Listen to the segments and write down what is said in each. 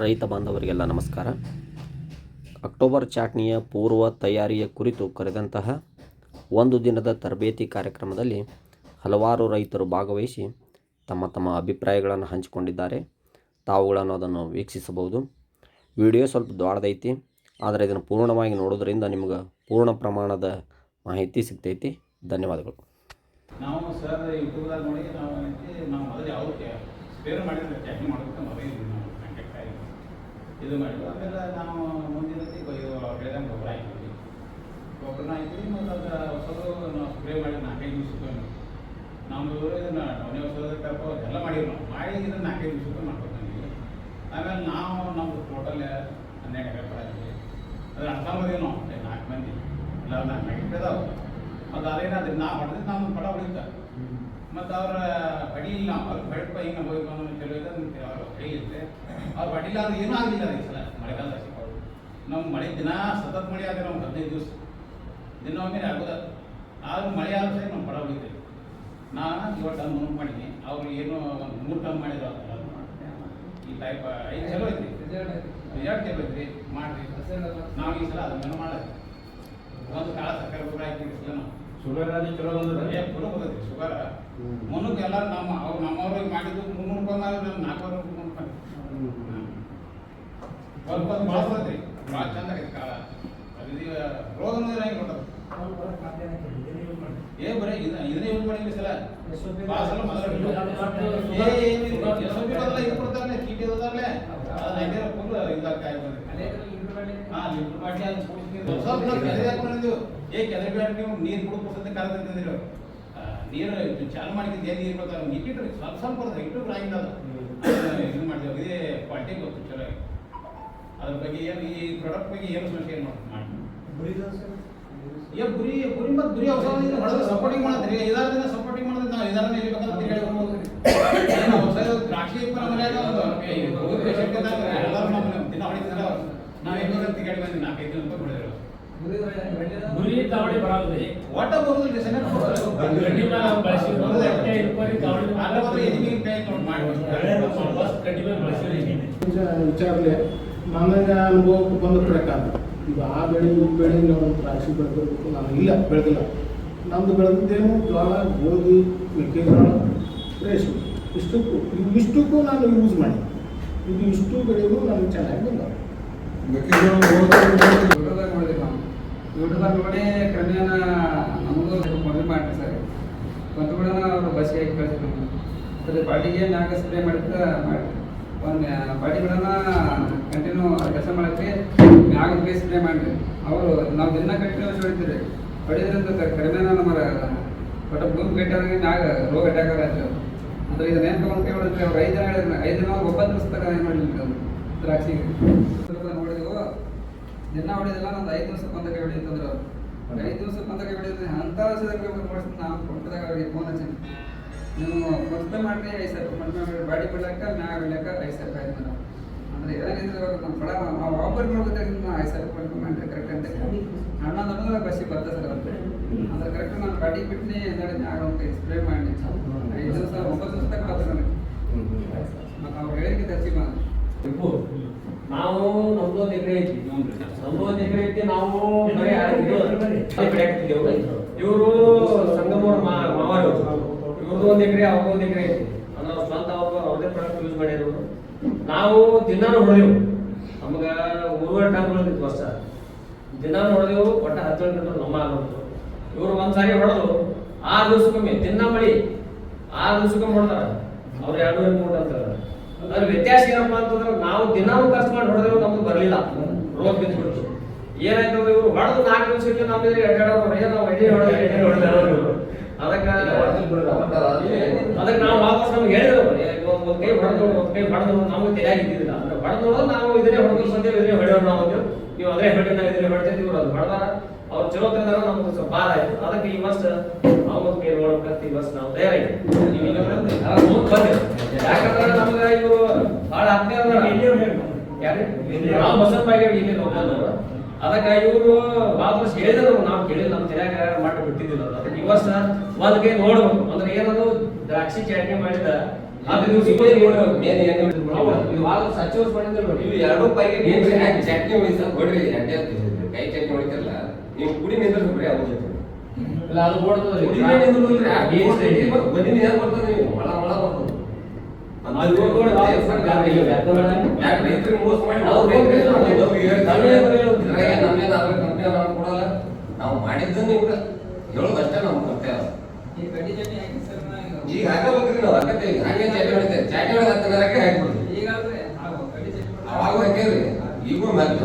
ರೈತ ಬಾಂಧವರಿಗೆಲ್ಲ ನಮಸ್ಕಾರ. ಅಕ್ಟೋಬರ್ ಚಾಟ್ನಿಯ ಪೂರ್ವ ತಯಾರಿಯ ಕುರಿತು ಕರೆದಂತಹ ಒಂದು ದಿನದ ತರಬೇತಿ ಕಾರ್ಯಕ್ರಮದಲ್ಲಿ ಹಲವಾರು ರೈತರು ಭಾಗವಹಿಸಿ ತಮ್ಮ ತಮ್ಮ ಅಭಿಪ್ರಾಯಗಳನ್ನು ಹಂಚಿಕೊಂಡಿದ್ದಾರೆ. ತಾವುಗಳನ್ನು ಅದನ್ನು ವೀಕ್ಷಿಸಬಹುದು. ವಿಡಿಯೋ ಸ್ವಲ್ಪ ದೊಡ್ಡದೈತಿ ಆದರೆ ಇದನ್ನು ಪೂರ್ಣವಾಗಿ ನೋಡೋದ್ರಿಂದ ನಿಮ್ಗೆ ಪೂರ್ಣ ಪ್ರಮಾಣದ ಮಾಹಿತಿ ಸಿಗ್ತೈತಿ. ಧನ್ಯವಾದಗಳು. ನಾವು ಸರ್ ಯೂಟ್ಯೂಬ್ದಾಗ ನೋಡಿ ನಾವು ನಾವು ಮೊದಲು ಮಾಡಿದ್ರೆ ನಾವು. ಇದು ಮಾಡಿದ್ವಿ ಆಮೇಲೆ ನಾವು ಮುಂದಿನ ಇದು ಬೆಳೆದಂಗೆ ಗೊಬ್ಬರ ಹಾಕಿದ್ವಿ. ಗೊಬ್ಬರನ ಹಾಕಿದ್ವಿ ಮತ್ತು ಅದು ಹೊಸದು ನಾವು ಸ್ಪ್ರೇ ಮಾಡಿ ನಾಲ್ಕೈದು ದಿವಸಕ್ಕೆ ನಾವು ಇದನ್ನು ಮನೆ ಹೊಸದ ಟೈಪ್ ಎಲ್ಲ ಮಾಡಿದ್ವಿ ನಾವು ಮಾಡಿ ಇದನ್ನು ನಾಲ್ಕೈದು ದಿವಸಕ್ಕೆ ಮಾಡ್ಕೊತೀವಿ ಆಮೇಲೆ ನಾವು ನಮ್ಮದು ಟೋಟಲ್ ಹನ್ನೆರಡು ಎಕರೆ ಪಡಾಯಿದ್ವಿ ಅದು ಅರ್ಥ ನಾಲ್ಕು ಮಂದಿ. ಇಲ್ಲ ನಾಲ್ಕು ನಾಲ್ಕು ಇದಾವೆ. ಮತ್ತು ಅದೇನಾದ್ರೆ ನಾ ಹೊಡೆದ್ರೆ ನಾವು ಪಡ ಹೊಡಿತ ಮತ್ತು ಅವರ ಬಡಿ ಇಲ್ಲ, ಅವ್ರ ಬೆಳಪ ಹಿಂಗೆ ಹೋಗಿ ಬಂದು ಕೆಲವು ಅವ್ರ ಇರುತ್ತೆ. ಅವ್ರ ಬಡಿಲ್ಲ ಅಂದ್ರೆ ಏನೂ ಆಗಲಿಲ್ಲ ಈ ಸಲ ಮಳೆಗಾಲ ಸಿಕ್ಕೋದು ನಮ್ಮ ಮಳೆ ದಿನ ಸತತ ಮಳೆ ಆದರೆ ನಮ್ಗೆ ಹದಿನೈದು ದಿವಸ. ದಿನ ಒಮ್ಮೆ ಆಗೋದ. ಆದ್ರೂ ಮಳೆ ಆದ ನಮ್ಮ ಪಡ ಹೊಡಿತೇವೆ ನಾನು ಏಳು ಟನ್ ಮುನ್ನುಕ್ ಮಾಡಿದ್ದೀನಿ ಅವ್ರು ಏನು ಒಂದು ಮೂರು ಟನ್ ಮಾಡಿದ್ರು ಈ ಟೈಪ್ ಐದು ಚಲೋ ಐತ್ರಿ. ರಿಸಲ್ಟ್ ಚಲೋ ಐತ್ರಿ. ಮಾಡಿರಿ. ನಾವು ಈ ಸಲ ಅದನ್ನ ಮಾಡೋದು ಒಂದು ಕಾಲ ಸಕ್ಕರೆ ಗೊಬ್ಬರ ಹಾಕಿ ನಾವು. ಶುಗರ್ ಅದು ಚಲೋ ಬಂದದ? ಏ ಚಲೋ ಬಂದೈತಿ ಶುಗರ್. ಮುನ್ನೂರು ಎಲ್ಲ ನಮ್ಮ ಅವ್ರು ನಮ್ಮವ್ರಿಗೆ ಮಾಡಿದ್ದು ಮುನ್ನೂರು ರೂಪಾಯಿ ನಾವು ನಮ್ಮ ನಾಲ್ಕೂವರೆ ರೂಪಾಯಿ ರೂಪಾಯಿ ಸ್ವಲ್ಪ ಹೊತ್ತು ಭಾಳ ಚಂದ ಆಗೈತಿ ಕಾಲ ಅದು ರೋಗ ಇರಂಗಿಲ್ಲ ನೋಡೋದು ಏ ಬರೀ ಇದನ್ನ ಯೂಸ್ ಮಾಡಿದ್ವಿ ಸಲ. ಭಾಳ ಮೊದಲು ಇದು ಕೊಡ್ತಾರಲ್ಲ ಚೀಟಿ ಅದಾರಲ್ಲ ಅದು ಫುಲ್ ಇದಾಗ್ತಾ ಹಾ ಲಿಂಕ್ ಮಾಡಿ ಅದು ಕೂಡಿಸಿ ಸ್ವಲ್ಪ ನಾವು ಕೆಳಗೆ ಹಾಕೊಂಡಿದ್ದು ಏ ಕೆಳಗೆ ಬೇಡ ನೀವು ನೀರು ಕುಡು ಕೊಡ್ತಂತೆ ಕರೆದಂತಿದ್ರು ನೀರು ಚಾಲು ಮಾಡಿದ್ದು ಏನು ನೀರು ಬರ್ತಾರೆ ನೀಕಿಟ್ರಿ ಸ್ವಲ್ಪ ಸ್ವಲ್ಪ ಬರ್ತದೆ ಇಟ್ಟು ಆಗಿಲ್ಲ ಅದು. ಇದು ಮಾಡ್ತೇವೆ ಇದೇ ಕ್ವಾಲಿಟಿ ಗೊತ್ತು ಚಲೋ ಆಗಿ. ಅದ್ರ ಬಗ್ಗೆ ಏನು ಈ ಪ್ರಾಡಕ್ಟ್ ಬಗ್ಗೆ ಏನು ಸಮಸ್ಯೆ ಏನು ಮಾಡಿ. ಏ ಗುರಿ ಗುರಿ ಮತ್ತು ಗುರಿ ಅವಸರ ಹೊಡೆದು ಸಪೋರ್ಟಿಂಗ್ ಮಾಡಿದ್ರಿ ಐದಾರು ದಿನ ಸಪೋರ್ಟಿಂಗ್ ಮಾಡಿದ್ರೆ ನಾವು ಐದಾರು ದಿನ ಇರ್ಬೇಕಂತ ಬರ್ಬೋದು ಏನು ಔಷಧ ದ್ರಾಕ್ಷಿ ಇಪ್ಪನ ಮನ್ಯಾಗ ಒಂದು ಎಲ್ಲರೂ ನಮ್ಮ ದಿನ ಹೊಡಿತಿದ್ರೆ ನಾವೇನು ತಿರ್ಗಾಡಿ ಬಂದು ನಾಲ್ಕೈದು ದಿನ ರೂಪಾಯಿ ಹೊಡೆದ್ರು ಗುರಿ ತಾವಡಿ ಬರಾದ್ರಿ ಒಟ್ಟ ಬರೋದಿಲ್ಲ ಬಳಸಿದ್ರು, ಹೊಟ್ಟೆ ಕೈ ನೋಡಿ ಮಾಡಿ ಬಸ್ ಬಳಸಿದ್ರಿ. ವಿಚಾರಲೆ ನನಗೆ ಅನುಭವಕ್ಕೆ ಬಂದ ಪ್ರಕಾರ ಈಗ ಆ ಬೆಳೆ ಈ ಬೆಳೆ ನಾವು ದ್ರಾಕ್ಷಿ ಬೆಳೆದಿರ್ಬೇಕು ನಾನು ಇಲ್ಲ ಬೆಳೆದಿಲ್ಲ. ನಮ್ದು ಬೆಳೆದಿದ್ದೇನು ಜೋಳ ಗೋಧಿ ಮೆಕ್ಕೆಜೋಳ ರೇಷ್ಮೆ. ಇಷ್ಟಕ್ಕೂ ಇವಿಷ್ಟಕ್ಕೂ ನಾನು ಯೂಸ್ ಮಾಡಿ ಇದು ಇಷ್ಟು ಬೆಳೆಗೂ ನನಗೆ ಚೆನ್ನಾಗಿ ಬಂದವು ಯೂಟ್ಯೂಬ್ದಾಗ ನೋಡಿದ್ವಿ ನಾವು ಯೂಟ್ಯೂಬ್ದಾಗ ನೋಡಿ ಕ್ರಮೇಣ ನಮಗೂ ಮದುವೆ ಸರ್. ಬಂದು ಕೂಡ ಅವರು ಬಸ್ಸಿಗೆ ಹಾಕಿ ಕಳಿಸಿದ್ರು ಸರಿ ಪಾರ್ಟಿಗೆ ಮ್ಯಾಗ ಸ್ಪ್ರೇ ಮಾಡಿದ್ರೆ ಮಾಡಿ ಒಂದು ಬಾಡಿಗಳನ್ನ ಕಂಟಿನ್ಯೂ ಕೆಲಸ ಮಾಡಕ್ಕೆ ಮ್ಯಾಗ ಬೇ ಸ್ಪ್ರೇ ಅವರು ನಾವು ದಿನ ಕಂಟಿನ್ಯೂಸ್ ಹೊಡಿತೀರಿ. ಹೊಡಿದ್ರಿಂದ ಕ್ರಮೇಣ ನಮ್ಮ ಒಟ್ಟು ಭೂಮಿ ನಾಗ ರೋಗ ಅಟ್ಯಾಕ್ ಆಯ್ತು ಅಂದ್ರೆ ಇದು ನೆನಪು ಅಂತ ಹೇಳಿದ್ರೆ ಅವ್ರು ಐದು ಜನ ಐದು ದಿವಸ ತನಕ ಏನು ದಿನ ಹೊಡಿದಿಲ್ಲ ಒಂದು ಐದು ಒಂದಕ್ಕೆ ಅಂತಂದ್ರೆ ಒಂದು ಐದು ದಿವಸಕ್ಕೆ ಒಂದಕ್ಕೆ ಹೊಡಿದ್ರೆ ಅಂತ ನಾವು ಕೊಟ್ಟದಾಗ ಅವ್ರಿಗೆ ಫೋನ್ ಹಚ್ಚಿ. ನೀವು ಮದುವೆ ಮಾಡಿ ಐದು ಸಾವಿರ ಮದುವೆ ಮಾಡಿ ಬಾಡಿ ಬಿಡ್ಲಕ್ಕ ಮ್ಯಾಗ ಬಿಡ್ಲಕ್ಕ ಐದು ಸಾವಿರ ರೂಪಾಯಿ ಆಯ್ತು ಅಂದ್ರೆ ಏನಾಗಿದ್ರೆ ಇವಾಗ ನಮ್ಮ ಪಡ ನಾವು ಆಫರ್ ನಿಮ್ಮ ಐದು ಸಾವಿರ ರೂಪಾಯಿ ಮಾಡಿದ್ರೆ ಕರೆಕ್ಟ್ ಅಂತ ಹನ್ನೊಂದು ಅನ್ನೋದು ಬಸ್ಸಿಗೆ ಬರ್ತದೆ ಸರ್ ಅಂತ ಅಂದ್ರೆ ಕರೆಕ್ಟ್ ನಾನು ಬಾಡಿ ಬಿಟ್ಟು ಎಲ್ಲ ಮ್ಯಾಗ ಒಂದು ಸ್ಪ್ರೇ ಮಾಡಿ. ಐದು ದಿವಸ ಒಂಬತ್ತು ದಿವಸ ಬರ್ತದೆ ನನಗೆ ಮತ್ತೆ ಅವ್ರು ಹೇಳಿದ್ದೆ ಹಚ್ಚಿ ಇಪ್ಪು, ನಾವು ನಮ್ದು ಒಂದು ಎಕರೆ ಐತಿ ನಮ್ದೊಂದು ಒಂದು ಎಕರೆ ಐತಿ ನಾವು ಇವರು ಸಂಗಮವ್ರ ಮಾವರು. ಇವ್ರದ್ದು ಒಂದು ಎಕರೆ ಅವ್ರದ್ದು ಒಂದು ಎಕರೆ ಐತಿ ಅಂದ್ರೆ ಅವ್ರ ಸ್ವಂತ ಅವ್ರು ಅವ್ರದೇ ಪ್ರಾಡಕ್ಟ್ ಯೂಸ್ ಮಾಡಿದ್ರು ನಾವು ದಿನಾನು ಹೊಡೆದೆವು. ನಮ್ಗೆ ಮೂರುವರೆ ಟನ್ ಬೆಳೆದಿತ್ತು ವರ್ಷ. ದಿನಾನು ಹೊಡೆದೆವು ಒಟ್ಟು ಹತ್ತು ಗಂಟೆ ನಮ್ಮ ಆಗೋದು ಇವರು ಒಂದ್ಸಾರಿ ಹೊಡೆದು ಆರು ದಿವಸಕ್ಕೊಮ್ಮೆ ದಿನ ಮಳಿ ಆರು ದಿವಸಕ್ಕೊಮ್ಮೆ ಹೊಡೆದಾರ. ಅವ್ರು ಎರಡು ಮೂರು ಅಂತಾರ. ಅದ್ರ ವ್ಯತ್ಯಾಸ ಏನಪ್ಪಾ ಅಂತಂದ್ರೆ ನಾವು ದಿನಾನು ಖರ್ಚು ಮಾಡಿ ಹೊಡೆದೇವು ನಮ್ದು ಬರಲಿಲ್ಲ. ರೋಗ ಬಿದ್ದುಬಿಡ್ತು. ಏನಾಯ್ತು ಅಂದ್ರೆ ಇವ್ರು ಹೊಡೆದು ನಾಲ್ಕು ದಿವಸ ನಮ್ಮಿದ್ರೆ ನಮ್ಮ ಏನ್ ನಾವು ಎಣ್ಣೆ ಹೊಡೆದ್ರೆ ಎಣ್ಣೆ ಹೊಡೆದ ಅದಕ್ಕೆ ಅದಕ್ಕೆ ನಾವು ವಾಪಸ್ ನಮ್ಗೆ ಹೇಳಿದ್ರು. ಒಂದು ಕೈ ಹೊಡೆದು ಒಂದು ಕೈ ಹೊಡೆದು ನಮ್ಗೆ ತಲೆಯಾಗಿ ಇದ್ದಿದ್ದಿಲ್ಲ ಅಂದ್ರೆ ಹೊಡೆದು ನಾವು ಇದನ್ನೇ ಹೊಡೆದು ಸಂದೇವ್ ಇದನ್ನೇ ಹೊಡೆಯೋಣ ನಾವು. ನೀವು ಅದೇ ಹೊಡೆದ ಇದನ್ನೇ ಹೊಡ್ತಿದ್ವಿ ಇವ್ರು ಅದು ಹೊಡೆದಾರ. ಅವ್ರು ಚಲೋ ತಂದಾರ ನಮ್ಗೆ ಸ್ವಲ್ಪ ಭಾರ ಆಯ್ತು. ಅದಕ್ಕೆ ಈ ವರ್ಷ ನಾವು ಒಂದು ಕೈ ನೋಡ್ಬೇಕಂತ ಈ ವರ್ಷ ನಾವು ತಯಾರಾಗಿ ಯಾಕಂದ್ರೆ ನಮ್ಗೆ ಇವರು ಭಾಳ ಆತ್ಮೀಯ ಯಾರು? ನಾವು ಬಸಪ್ಪಾಗಿ ಇಲ್ಲಿ ಹೋಗೋದು ಅದಕ್ಕೆ ಇವರು ವಾಪಸ್ ಹೇಳಿದ್ರು. ನಾವು ಕೇಳಿಲ್ಲ ನಮ್ಮ ತಲೆಯಾಗ ಮಾಡಿ ಬಿಟ್ಟಿದ್ದಿಲ್ಲ ಅದು. ಅದಕ್ಕೆ ಈ ವರ್ಷ ಒಂದ್ ಕೈ ನೋಡ್ಬೇಕು ಅಂದ್ರೆ ಏನದು ದ್ರಾಕ್ಷಿ ಚಾಟ್ನಿ ಮಾಡಿದ ಸಚಿವ ಮಾಡಿದ್ರೆ. ಎರಡು ಪೈಗೆ ಕೈ ಚಟ್ನಿ ನೀವು ಕುಡಿ ನಿಂದ್ರಿ ಅವ್ರ ಜೊತೆ ಇಲ್ಲ, ಅದು ಕೊಡ್ತದ್ರಿ. ಕುಡಿ ನಿಂದ್ರಿಲ್ರಿ, ಆ ಏನ್ ಕುಡಿ ಸರಿ? ಮತ್ತೆ ಬನ್ನಿ ನೀರ್ ಬರ್ತದೆ ನೀವು. ಮಳ ಬರ್ತದೆ. ನಾವು ಅದ್ರ ಮಾಡಿದ್ದು ನಿಮ್ಗೆ. ಹೇಳೋದಷ್ಟೇ ನಮ್ಮ ಕರ್ತವ್ಯ ಈಗ ಹಾಕಬೇಕ್ರಿ ನಾವು ಹಾಕತ್ತೇವೆ ಹಾಗೆ ಚಟ್ನಿ ಹೊಡಿತೇವೆ ಚಟ್ನಿ ಹೊಡೆದ ಹತ್ತನರಕ್ಕೆ ಹಾಕ್ಬಿಡ್ತೀವಿ. ಅವಾಗ ಹಾಕೇವ್ರಿ. ಈಗೂ ಮತ್ತೆ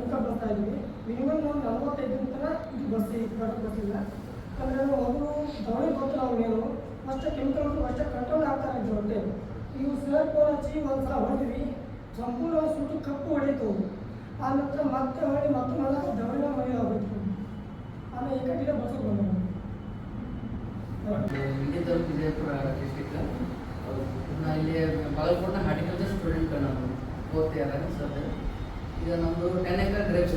ಹಾಕ್ತೀವಲ್ಲ, ಮೂರ್ ಹಾಕು ಸೇರಿ. ಗೊಬ್ಬರ ಹಾಕಿದ್ರೆ ಸೀರೆ ರೀ. ಏನಿಲ್ಲ, ಬಾರಿ ಅದು correct. ಅದು ನಾವು ಕೆಮಿಕಲ್ ಬರ್ತಾ ಇದ್ವಿ ಮಿನಿಮಮ್ ನಾವು ನಲವತ್ತೈದು ತನಕ ಇದು ಬಸ್ ಬರೋದು ಗೊತ್ತಿಲ್ಲ ಅಂದರೆ ಅವರು ದವಣಿ ಗೊತ್ತು ನಾವು ಏನು ಅಷ್ಟೇ ಕೆಮಿಕಲ್ ಅಷ್ಟೇ ಕಂಟ್ರೋಲ್ ಆಗ್ತಾ ಇದ್ರು ಹೊಟ್ಟೆ ಇವು ಸರ್ ಫೋನ್ ಹಚ್ಚಿ ಒಂದು ಸಲ ಹೊಡೆದ್ವಿ ಸಂಪೂರ್ಣ ಸುಟ್ಟು ಕಪ್ಪು ಹೊಡೀತು ಆ ನಂತರ ಮತ್ತೆ ಹೊಡಿ ಮತ್ತೆ ಮಾಡಕ್ಕೆ ದವಣಿನ ಮನೆ ಹೋಗ್ಬಿಟ್ಟು ಆಮೇಲೆ ಈ ಕಡೆಗೆ ಬಸ್ಸು ಬಂದರು ವಿಜಯಪುರ ವಿಜಯಪುರ ಡಿಸ್ಟಿಕ್ ನಾ ಇಲ್ಲಿ ಬಾಗಲಕೋಟೆ ಹಾರ್ಟಿಕಲ್ಚರ್ ಸ್ಟೂಡೆಂಟ್ ನಾನು ಫೋರ್ತ್ ಇಯರ್ ಸರ್ ಈಗ ನಮ್ಮದು ಟೆನ್ ಎಕರ್ ಗ್ರೇಪ್ಸ್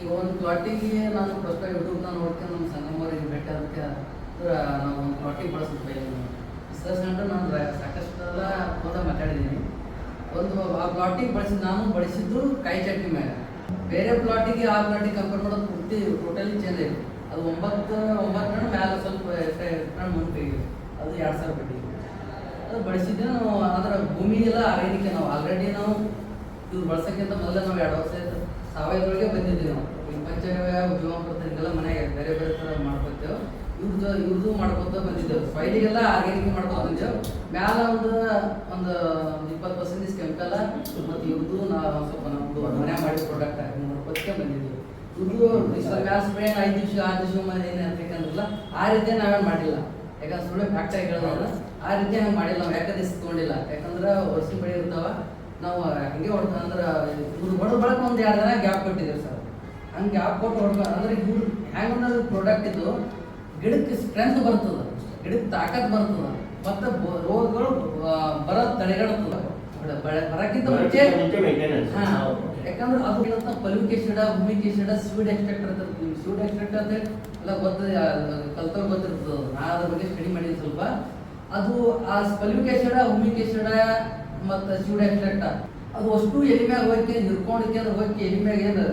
ಈಗ ಒಂದು ಪ್ಲಾಟಿಗೆ ನಾನು ಪ್ರಸ್ತುತ ಯೂಟ್ಯೂಬ್ನ ನೋಡ್ಕೊಂಡು ನಮ್ಮ ಸಂಗಮವರಿಗೆ ಬೆಟ್ಟ ಅದಕ್ಕೆ ನಾವು ಒಂದು ಪ್ಲಾಟಿಗೆ ಬಳಸುತ್ತೆ ರಿಸರ್ಚ್ ಸೆಂಟರ್ ನಾನು ಸಾಕಷ್ಟು ಹೋದ ಮಾತಾಡಿದ್ದೀನಿ ಒಂದು ಆ ಪ್ಲಾಟಿಗೆ ಬಳಸಿ ನಾನು ಬಳಸಿದ್ದು ಕೈ ಚಟ್ನಿ ಮೇಲೆ ಬೇರೆ ಪ್ಲಾಟಿಗೆ ಆ ಪ್ಲಾಟಿಗೆ ಕಂಪೇರ್ ಮಾಡೋದು ಪೂರ್ತಿ ಟೋಟಲಿ ಚೇಂಜ್ ಆಯಿತು. ಅದು ಒಂಬತ್ತು ಒಂಬತ್ತು ಟನ್ ಮ್ಯಾಲೆ ಸ್ವಲ್ಪ ಟನ್ ಮುಂದೆ ಅದು ಎರಡು ಸಾವಿರ ಬಡ್ಡಿ ಅದು ಬಳಸಿದ್ದೆ ನಾವು ಅದರ ಭೂಮಿ ಎಲ್ಲ ಆರ್ಗ್ಯಾನಿಕ್ ನಾವು ಆಲ್ರೆಡಿ ನಾವು ಇದು ಬಳಸೋಕ್ಕಿಂತ ಮೊದಲೇ ನಾವು ಎರಡು ವರ್ಷ ಆಯ್ತು. ಸಾವಯವದೊಳಗೆ ಬಂದಿದ್ದೀವಿ ನಾವು. ಈ ಪಂಚಗವ್ಯ ಜೀವಾಮೃತ ಹಿಂಗೆಲ್ಲ ಮನೆಗೆ ಬೇರೆ ಬೇರೆ ಥರ ಮಾಡ್ಕೊತೇವೆ. ಇವ್ರದ್ದು ಇವ್ರದ್ದು ಮಾಡ್ಕೊತ ಬಂದಿದ್ದೇವೆ. ಫೈಲಿಗೆಲ್ಲ ಆರ್ಗ್ಯಾನಿಕ್ ಮಾಡ್ಕೊತ ಬಂದೇವು ಮ್ಯಾಲ ಒಂದು ಒಂದು ಇಪ್ಪತ್ತು ಪರ್ಸೆಂಟೇಜ್ ಕೆಮಿಕಲ್ ಮತ್ತು ಇವ್ರದ್ದು ನಾವು ಸ್ವಲ್ಪ ನಮ್ಮದು ಮನೆ ಮಾಡಿ ಪ್ರಾಡಕ್ಟ್ ಮಾಡ್ಕೊತಕ್ಕೆ ಬಂದಿದ್ದೀವಿ. ಇವ್ರದ್ದು ಮ್ಯಾಲ ಸ್ಪ್ರೇ ಐದು ದಿವಸ, ಆರು ದಿವಸ ಮನೆ ಏನು ಅಂತಕ್ಕಂದ್ರಲ್ಲ ಆ ರೀತಿ ನಾವೇನು ಮಾಡಿಲ್ಲ. ಯಾಕಂದ್ರೆ ಸುಳ್ಳು ಫ್ಯಾಕ್ಟ್ರಿ ಹೇಳೋದಲ್ಲ ಆ ರೀತಿ ಹಂಗೆ ಮಾಡಿಲ್ಲ ನಾವು ಯಾಕಂದ್ರೆ ದಿವಸ ತೊಗೊಂಡಿಲ್ಲ ಯಾಕಂದ್ರೆ ವರ್ಷ ಬಳಿ ಇರ್ತಾವ ನಾವು ಹಂಗೆ ಹೊಡ್ಕ ಅಂದ್ರೆ ಇವ್ರು ಹೊಡೆದ ಬಳಕ ಒಂದು ಎರಡು ದಿನ ಗ್ಯಾಪ್ ಕೊಟ್ಟಿದ್ದೀವಿ ಸರ್. ಹಂಗೆ ಗ್ಯಾಪ್ ಕೊಟ್ಟು ಹೊಡ್ಕ ಅಂದ್ರೆ ಇವ್ರು ಹ್ಯಾಂಗ್ ಅನ್ನೋದು ಪ್ರಾಡಕ್ಟ್ ಇದು ಗಿಡಕ್ಕೆ ಸ್ಟ್ರೆಂತ್ ಬರ್ತದೆ ಗಿಡಕ್ಕೆ ತಾಕತ್ ಬರ್ತದೆ. ಮತ್ತೆ ರೋಗಗಳು ಬರೋದು ಬಳ- ಬರಕ್ಕಿಂತ ಮುಂಚೆ ಹಾ, ಯಾಕಂದ್ರೆ ಅದು ಏನಂತ ಪಲ್ಯೂಕೇಶಿಡ ಹುಮಿಕೇಶಿಡ ಸ್ವೀಡ್ ಎಕ್ಸ್ಟ್ರಾಕ್ಟ್ ಇರ್ತದೆ. ಸ್ವೀಡ್ ಎಕ್ಸ್ಟ್ರಾಕ್ಟ್ ಅಂತ ಎಲ್ಲ ಗೊತ್ತದೆ ಕಲ್ತವ್ರು ಗೊತ್ತಿರ್ತದೆ. ನಾ ಅದ್ರ ಬಗ್ಗೆ ಸ್ಟಡಿ ಮಾಡಿದ್ದೀನಿ ಸ್ವಲ್ಪ. ಅದು ಆ ಪಲ್ಯೂಕೇಶಿಡ ಹುಮಿಕೇಶಿಡ ಮತ್ತು ಎಕ್ಸ್ಟ್ರಾಕ್ಟ್ ಅದು ಅಷ್ಟು ಎಲೆ ಮ್ಯಾಗ ಹೋಗಿ ಹಿರ್ಕೊಂಡಿಕ್ಕೆ ಅಂದ್ರೆ ಹೋಗಿ ಎಲೆ ಮ್ಯಾಗ ಏನು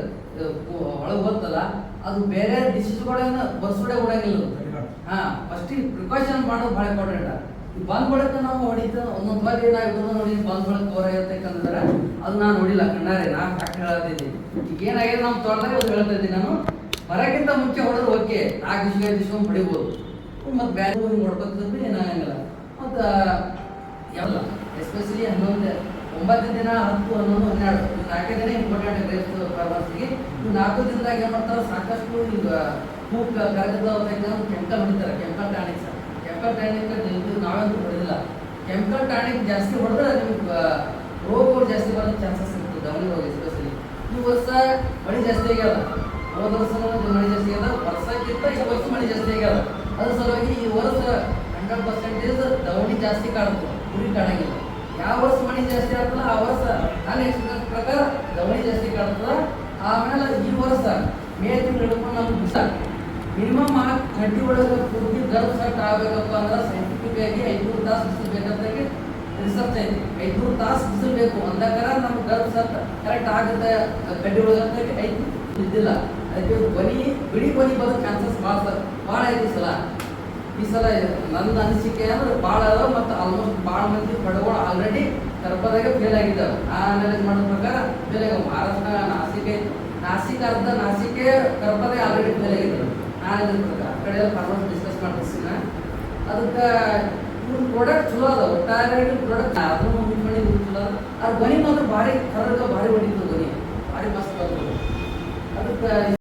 ಒಳಗೆ ಬರ್ತಲ್ಲ ಅದು ಬೇರೆ ಡಿಸೀಸ್ಗಳೇನು ಬರ್ಸೋಡೆ ಹೊಡಂಗಿಲ್ಲ ಹಾಂ ಹಾ ಫಸ್ಟ್ ಪ್ರಿಕಾಷನ್ ಮಾಡೋದು ಭಾಳ ಇಂಪಾರ್ಟೆಂಟ್ ಈ ಬಂದ್ ಬಳಕ ನಾವು ಹೊಡಿತ ಒಂದೊಂದು ಬಾರಿ ಏನಾಗ್ಬೋದು ನೋಡಿ ಬಂದ್ ಬಳಕ ತೋರ ಅದು ನಾನು ನೋಡಿಲ್ಲ, ಕಣ್ಣಾರೆ, ನಾ ಫ್ಯಾಕ್ಟ್ ಹೇಳತ್ತಿದ್ದೀನಿ ಈಗ ಏನಾಗಿದೆ ನಮ್ಮ ತೋಟದಾಗ ಅದು ಹೇಳ್ತಾ ಇದ್ದೀನಿ ನಾನು. ಬರಕ್ಕಿಂತ ಮುಂಚೆ ಹೊಡೆದ್ರೆ ಓಕೆ ನಾಲ್ಕು ದಿವಸ, ಐದು ದಿವಸ ಹೊಡಿಬೋದು. ಮತ್ತೆ ಬ್ಯಾಗ್ ಹೋಗಿ ಏನಾಗಂಗಿಲ್ಲ ಮತ್ತು ಎಲ್ಲ ಎಸ್ಪೆಷಲಿ ಹನ್ನೊಂದು, ಒಂಬತ್ತು ದಿನ ಹತ್ತು ಹನ್ನೊಂದು ಹನ್ನೆರಡು. ನಾಲ್ಕೇ ದಿನ ಇಂಪಾರ್ಟೆಂಟ್ ಗ್ರೇಪ್ಸ್ ಫಾರ್ಮರ್ಸ್ಗೆ ಇವು ನಾಲ್ಕು ದಿನದಾಗ ಏನು ಮಾಡ್ತಾರೆ ಸಾಕಷ್ಟು ಈಗ ಹೂ ಕರಗದ ಕೆಮಿಕಲ್ ಹೊಡಿತಾರೆ, ಕೆಮಿಕಲ್ ಟಾನಿಕ್ಸ್ ಕೆಮಿಕಲ್ ಟಾನಿಕ್ ನಾವಂತೂ ಹೊಡೆದಿಲ್ಲ. ಕೆಮಿಕಲ್ ಟಾನಿಕ್ ಜಾಸ್ತಿ ಹೊಡೆದ್ರೆ ನಿಮ್ಗೆ ರೋಗಗಳು ಜಾಸ್ತಿ ಬರೋ ಚಾನ್ಸಸ್ ಇರ್ತದೆ ದವನಿ ಹೋಗಿ ಎಸ್ಪೆಷಲಿ ಈ ವರ್ಷ ಮಳೆ ಜಾಸ್ತಿ ಆಗ್ಯದ. ಹೋದ ವರ್ಷ ಮಳೆ ಜಾಸ್ತಿ ಆಗ್ಯದ. ವರ್ಷಕ್ಕಿಂತ ಈ ವರ್ಷ ಮಳೆ ಜಾಸ್ತಿ ಆಗ್ಯದ. ಅದ್ರ ಸಲುವಾಗಿ ಈ ವರ್ಷ ಹಂಡ್ರೆಡ್ ಪರ್ಸೆಂಟೇಜ್ ದವಣಿ ಜಾಸ್ತಿ ಕಾಣುತ್ತೆ. ಗುರಿ ಕಾಣಂಗಿಲ್ಲ. ಯಾವ ವರ್ಷ ಮನೆ ಜಾಸ್ತಿ ಆಗ್ತಲ್ಲ ಆ ವರ್ಷ ನನ್ನ ಎಕ್ಸ್ಪೀರಿಯನ್ಸ್ ಪ್ರಕಾರ ದವಣಿ ಜಾಸ್ತಿ ಕಾಣ್ತದ. ಆಮೇಲೆ ಈ ವರ್ಷ ಮೇ ತಿಂಗಳು ನಮ್ಗೆ ಬಿಸ ಮಿನಿಮಮ್ ಆ ಕಡ್ಡಿ ಒಳಗೆ ಪೂರ್ತಿ ಗರ್ಭ ಸೆಟ್ ಆಗಬೇಕಪ್ಪ ಅಂದ್ರೆ ಸೈಂಟಿಫಿಕ್ ಆಗಿ ಐದುನೂರು ತಾಸು ಬಿಸಿಲು ಬೇಕಂತಾಗಿ ರಿಸರ್ಚ್ ಐತಿ. ಐದುನೂರು ತಾಸು ಬಿಸಿಲು ಬೇಕು ಅಂದಾಗ ನಮ್ಗೆ ಗರ್ಭ ಸೆಟ್ ಕರೆಕ್ಟ್ ಆಗುತ್ತೆ ಕಡ್ಡಿ ಒಳಗೆ ಐದು ಇದ್ದಿಲ್ಲ ಅದಕ್ಕೆ ಬನಿ ಬಿಡಿ ಬನಿ ಬರೋ ಚಾನ್ಸಸ್ ಭಾಳ ಭಾಳ ಐತಿ ಸಲ. ಈ ಸಲ ನನ್ನ ಅನಿಸಿಕೆ ಅಂದ್ರೆ ಭಾಳ ಮತ್ತು ಆಲ್ಮೋಸ್ಟ್ ಭಾಳ ಮಂದಿ ಪಡೆಗಳು ಆಲ್ರೆಡಿ ಕರ್ಪದಾಗ ಫೇಲ್ ಆಗಿದ್ದಾವೆ ಆ ಅನಾಲಿಸ್ ಮಾಡೋ ಪ್ರಕಾರ ಫೇಲ್ ಆಗ್ಯಾವ ಮಹಾರಾಷ್ಟ್ರ, ನಾಸಿಕೆ, ನಾಸಿಕ ಅರ್ಧ ನಾಸಿಕೆ ಕರ್ಪದಾಗ ಆಲ್ರೆಡಿ ಫೇಲ್ ಆಗಿದ್ದಾವೆ ಆ ಇದ್ರ ಪ್ರಕಾರ ಕಡೆ ಫಾರ್ಮರ್ಸ್ ಡಿಸ್ಕಸ್ ಮಾಡ್ತೀನಿ ಅದಕ್ಕೆ ಇವ್ರ ಪ್ರಾಡಕ್ಟ್ ಚಲೋ ಅದ ಒಟ್ಟಾರೆ ಪ್ರಾಡಕ್ಟ್ ಅದನ್ನು ಮುಂದೆ ಮಾಡಿ ಚಲೋ ಅದ ಅದು ಮಾತ್ರ ಭಾರಿ ಕರ್ಗ ಭಾರಿ ಹೊಡಿತು ಬನಿ ಭಾರಿ ಮಸ್ತ್ ಬರ್ತದೆ ಅದಕ್ಕೆ